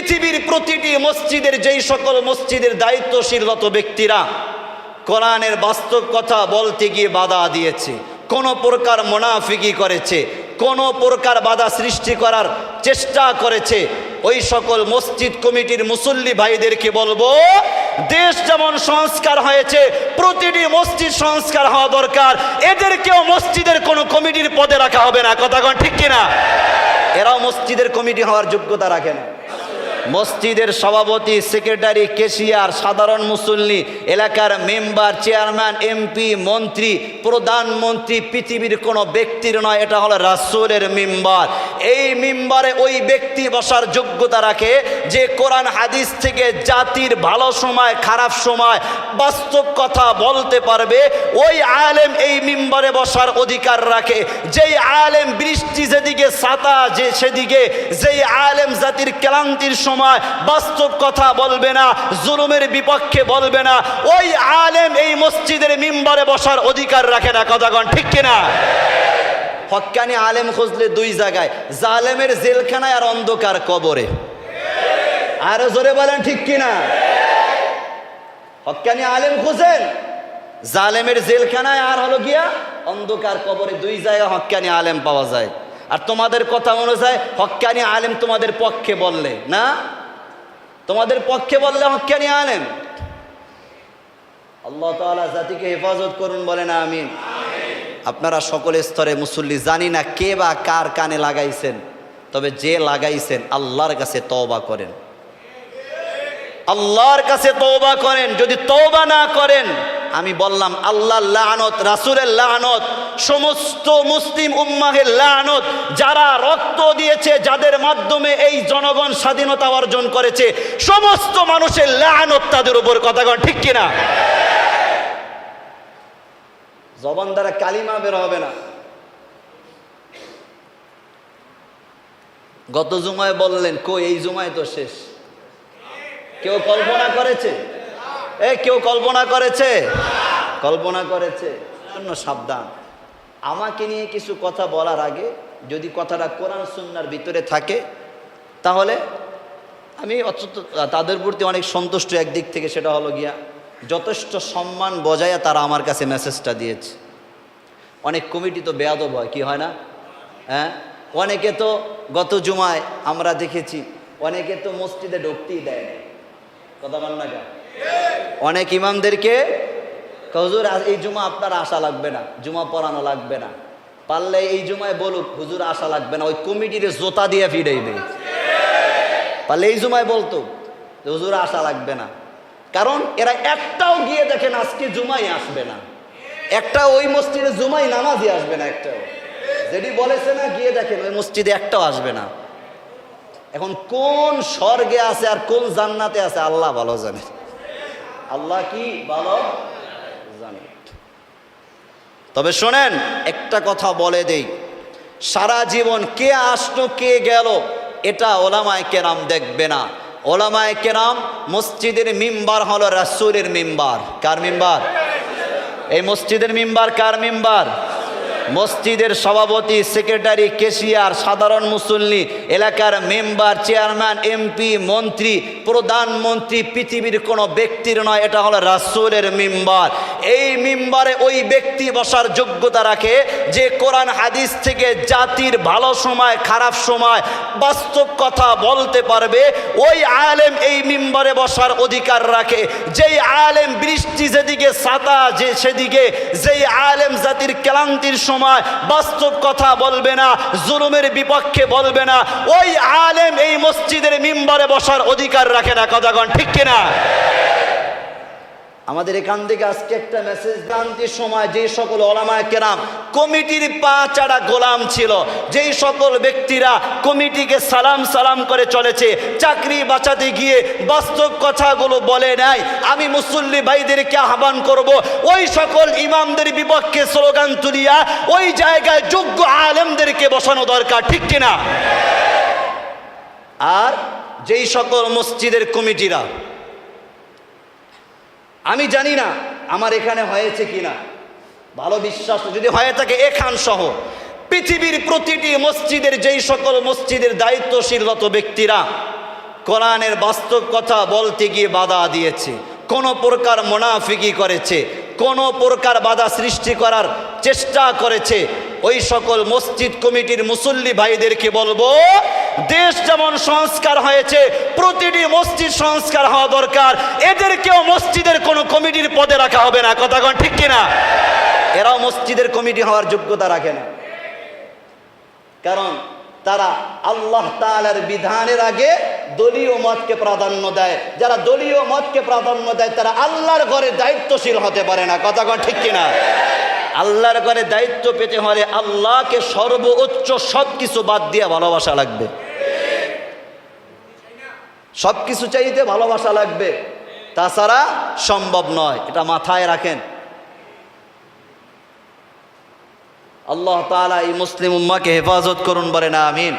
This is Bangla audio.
পৃথিবীর প্রতিটি মসজিদের, যেই সকল মসজিদের দায়িত্বশীলরত ব্যক্তিরা কোরআনের বাস্তব কথা বলতে গিয়ে বাধা দিয়েছে, কোনো প্রকার মোনাফিকি করেছে, কোনো প্রকার বাধা সৃষ্টি করার চেষ্টা করেছে, ওই সকল মসজিদ কমিটির মুসল্লি ভাইদেরকে বলব, দেশ যেমন সংস্কার হয়েছে, প্রতিটি মসজিদ সংস্কার হওয়া দরকার, এদেরকেও মসজিদের কোনো কমিটির পদে রাখা হবে না, কথা ঠিক কিনা? এরাও মসজিদের কমিটি হওয়ার যোগ্যতা রাখে না। মসজিদের সভাপতি, সেক্রেটারি, কেশিয়ার, সাধারণ মুসল্লি, এলাকার মেম্বার, চেয়ারম্যান, এমপি, মন্ত্রী, প্রধানমন্ত্রী, পৃথিবীর কোনো ব্যক্তির নয়, এটা হলো রাসুলের মেম্বার। এই মেম্বারে ওই ব্যক্তি বসার যোগ্যতা রাখে যে কোরআন হাদিস থেকে জাতির ভালো সময়, খারাপ সময়, বাস্তব কথা বলতে পারবে, ওই আলেম এই মিম্বারে বসার অধিকার রাখে। যেই আলেম বৃষ্টি যেদিকে, ছাতা যে সেদিকে, যেই আলেম জাতির ক্লান্তির সময় বাস্তব কথা বলবে না, জুলুমের বিপক্ষে বলবে না, ওই আলেম এই মসজিদের মিম্বারে বসার অধিকার রাখে না। কথাগণ ঠিক কিনা? হক্কানি আলেম খুঁজলে দুই জায়গায়, জালেমের জেলখানায় আর অন্ধকার কবরে। আরও জোরে বলেন ঠিক কিনা? হক্কানি আলেম খুঁজেন, জালেমের জেলখানায় আর হলো গিয়া অন্ধকার কবরে দুই জায়গায় হক্কানি আলেম পাওয়া যায়। আর তোমাদের কথা অনুযায়ী হক্কানি আলেম তোমাদের পক্ষে বললে, না? তোমাদের পক্ষে বললে হক্কানি আলেম। আল্লাহ তাআলা জাতিকে হেফাজত করুন বলেন, আমিন। আপনারা সকল স্তরে মুসল্লি, জানি না কে বা কার কানে লাগাইছেন, তবে যে লাগাইছেন আল্লাহর কাছে তওবা করেন। আল্লাহর কাছে তওবা করেন, যদি তওবা না করেন, আমি বললাম আল্লাহ লানত, রাসুলের লানত, সমস্ত মুসলিম উম্মাহের লানত, যারা রক্ত দিয়েছে, যাদের মাধ্যমে এই জনগণ স্বাধীনতা অর্জন করেছে, সমস্ত মানুষের লানত তাদের উপর, কথা ঠিক কিনা? জবান দ্বারা কালিমা বের হবে না। গত জুমায় বললেন, কই, এই জুমায় তো শেষ। কেউ কল্পনা করেছে? এ, কেউ কল্পনা করেছে? কল্পনা করেছে। জন্য সাবধান। আমাকে নিয়ে কিছু কথা বলার আগে যদি কথাটা কোরআন সুন্নার ভিতরে থাকে, তাহলে আমি অত্যন্ত, তাদের প্রতি অনেক সন্তুষ্ট একদিক থেকে, সেটা হলো গিয়া যথেষ্ট সম্মান বজায় তারা আমার কাছে মেসেজটা দিয়েছে। অনেক কমিটি তো বেয়াদব হয়, কি হয় না? হ্যাঁ? অনেকে তো গত জুমায় আমরা দেখেছি, অনেকে তো মসজিদে ঢুকতেই দেয় কথা বল না? অনেক ইমামদেরকে হুজুর, এই জুমা আপনার আশা লাগবে না, জুমা পড়ানো লাগবে না। পারলে এই জুমায় বলুক, হুজুর আশা লাগবে না, ওই কমিটির জোতা দিয়ে ফিরাইবে পারলে এই জুমায় বলতো, হুজুর আশা লাগবে না। কারণ এরা একটাও গিয়ে দেখেন আজকে জুমাই আসবে না। একটা ওই মসজিদে জুমাই নামাজই আসবে না একটাও। যেটি বলেছে না, গিয়ে দেখেন, ওই মসজিদে একটাও আসবে না। এখন কোন স্বর্গে আছে আর কোন জান্নাতে আছে, আল্লাহ ভালো জানে। আল্লাহ কি ভালো জানে। তবে শোনেন, একটা কথা বলে দেই। সারা জীবন কে আসলো, কে গেল, এটা ওলামায় কেরাম দেখবে না। ওলামায় কেরাম মসজিদের মিম্বার হলো রাসুলের মিম্বার। কার মিম্বার? এই মসজিদের মিম্বার কার মিম্বার? মসজিদের সভাপতি, সেক্রেটারি, কেশিয়ার, সাধারণ মুসল্লি, এলাকার মেম্বার, চেয়ারম্যান, এমপি, মন্ত্রী, প্রধানমন্ত্রী, পৃথিবীর কোনো ব্যক্তির নয়, এটা হলো রাসূলের মিম্বার। এই মিম্বারে ওই ব্যক্তি বসার যোগ্যতা রাখে যে কোরআন, হাদিস থেকে জাতির ভালো সময়, খারাপ সময়, বাস্তব কথা বলতে পারবে, ওই আলেম এই মিম্বারে বসার অধিকার রাখে। যেই আলেম বৃষ্টি যেদিকে সাতা যে সেদিকে, যেই আলেম জাতির ক্লান্তির সময়, বাস্তব কথা বলবে না, জুলুমের বিপক্ষে বলবে না, ওই আলেম এই মসজিদের মিম্বারে বসার অধিকার রাখে না। কথা কথাগণ ঠিক কিনা? আমাদের এখান থেকে আজকে একটা মেসেজ ক্রান্তির সময় যে সকল ওলামায় কেরাম কমিটির পা চাড়া গোলাম ছিল, যেই সকল ব্যক্তিরা কমিটিকে সালাম সালাম করে চলেছে, চাকরি বাঁচাতে গিয়ে বাস্তব কথাগুলো বলে নাই, আমি মুসল্লি ভাইদেরকে আহ্বান করব, ওই সকল ইমামদের বিপক্ষে স্লোগান তুলিয়া ওই জায়গায় যোগ্য আলেমদেরকে বসানো দরকার, ঠিক কিনা? আর যেই সকল মসজিদের কমিটিরা আমি জানি না আমার এখানে হয়েছে কিনা। ভালো বিশ্বাস যদি হয়ে থাকে এখান সহ। পৃথিবীর প্রতিটি মসজিদের যেই সকল মসজিদের দায়িত্বশীলরত ব্যক্তিরা কোরআনের বাস্তব কথা বলতে গিয়ে বাধা দিয়েছে। কোন প্রকার মোনাফিকি করেছে, কোন প্রকার বাধা সৃষ্টি করার চেষ্টা করেছে। ওই সকল মসজিদ কমিটির মুসল্লি ভাইদেরকে বলব দেশ যেমন সংস্কার হয়েছে, প্রতিটি মসজিদ সংস্কার হওয়া দরকার। এদেরকেও মসজিদের কোনো কমিটির পদে রাখা হবে না। কথা কোন ঠিক কিনা? এরাও মসজিদের কমিটি হওয়ার যোগ্যতা রাখে না। কারণ তারা আল্লাহ তাআলার বিধানের আগে দলীয় মতকে প্রাধান্য দেয়। যারা দলীয় মতকে প্রাধান্য দেয়, তারা আল্লাহর ঘরে দায়িত্বশীল হতে পারে না। কথা কন ঠিক কিনা? আল্লাহর ঘরে দায়িত্ব পেতে হলে আল্লাহকে সর্বোচ্চ সব কিছু বাদ দিয়ে ভালোবাসা লাগবে। সব কিছু চাইতে ভালোবাসা লাগবে। তাছাড়া সম্ভব নয়, এটা মাথায় রাখেন। আল্লাহ তালা এই মুসলিম উম্মাকে হেফাজত করুন বলে না আমিন।